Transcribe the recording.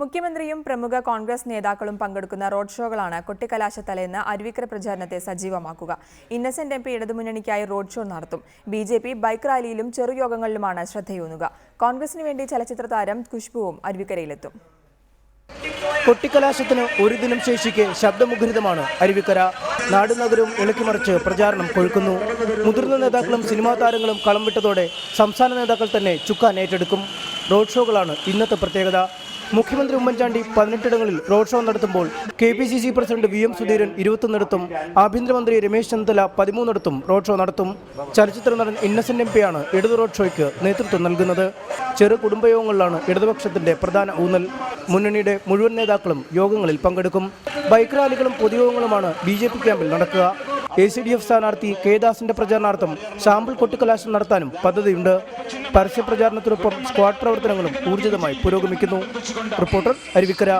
മുഖ്യമന്ത്രിയും പ്രമുഖ കോൺഗ്രസ് നേതാക്കളും പങ്കെടുക്കുന്ന റോഡ് ഷോകളാണ് കൊട്ടിക്കലാശത്തലേന്ന് അരുവിക്കര പ്രചാരണത്തെ സജീവമാക്കുക. ഇന്നസെന്റ് എം പി ഇടതുമുന്നണിക്കായി റോഡ് ഷോ നടത്തും. ബി ജെ പി ബൈക്ക് റാലിയിലും ചെറുയോഗങ്ങളിലുമാണ് ശ്രദ്ധയൂന്നുക. കോൺഗ്രസിന് വേണ്ടി ചലച്ചിത്ര താരം ഖുഷ്ബുവും അരുവിക്കരയിലെത്തും. കൊട്ടിക്കലാശത്തിന് ഒരു ദിനം ശേഷിക്കെ ശബ്ദമുഖരിതമാണ് അരുവിക്കര. നാടുനഗരവും ഇളക്കിമറിച്ച് പ്രചാരണം കൊഴുക്കുന്നു. മുതിർന്ന നേതാക്കളും സിനിമാ താരങ്ങളും കളം വിട്ടതോടെ സംസ്ഥാന നേതാക്കൾ തന്നെ ചുക്കാൻ ഏറ്റെടുക്കും. റോഡ് ഷോകളാണ് ഇന്നത്തെ പ്രത്യേകത. മുഖ്യമന്ത്രി ഉമ്മൻചാണ്ടി പതിനെട്ടിടങ്ങളിൽ റോഡ് ഷോ നടത്തുമ്പോൾ K P C C president V M Sudheeran ഇരുപത്തൊന്നിടത്തും ആഭ്യന്തരമന്ത്രി രമേശ് ചെന്നിത്തല പതിമൂന്നിടത്തും റോഡ് ഷോ നടത്തും. ചലച്ചിത്ര നടൻ ഇന്നസെന്റ് എം പിയാണ് ഇടതു റോഡ് ഷോയ്ക്ക് നേതൃത്വം നൽകുന്നത്. ചെറു കുടുംബയോഗങ്ങളിലാണ് ഇടതുപക്ഷത്തിന്റെ പ്രധാന ഊന്നൽ. മുന്നണിയുടെ മുഴുവൻ നേതാക്കളും യോഗങ്ങളിൽ പങ്കെടുക്കും. ബൈക്ക് റാലികളും പൊതുയോഗങ്ങളുമാണ് ബി ജെ പി ക്യാമ്പിൽ നടക്കുക. എ സി ഡി എഫ് സ്ഥാനാർത്ഥി കെ ദാസിന്റെ പ്രചാരണാർത്ഥം സാമ്പിൾ കൊട്ടിക്കലാശം നടത്താനും പദ്ധതിയുണ്ട്. പരസ്യ പ്രചാരണത്തിനൊപ്പം സ്ക്വാഡ് പ്രവർത്തനങ്ങളും ഊർജിതമായി പുരോഗമിക്കുന്നു. റിപ്പോർട്ടർ അരുവിക്കര.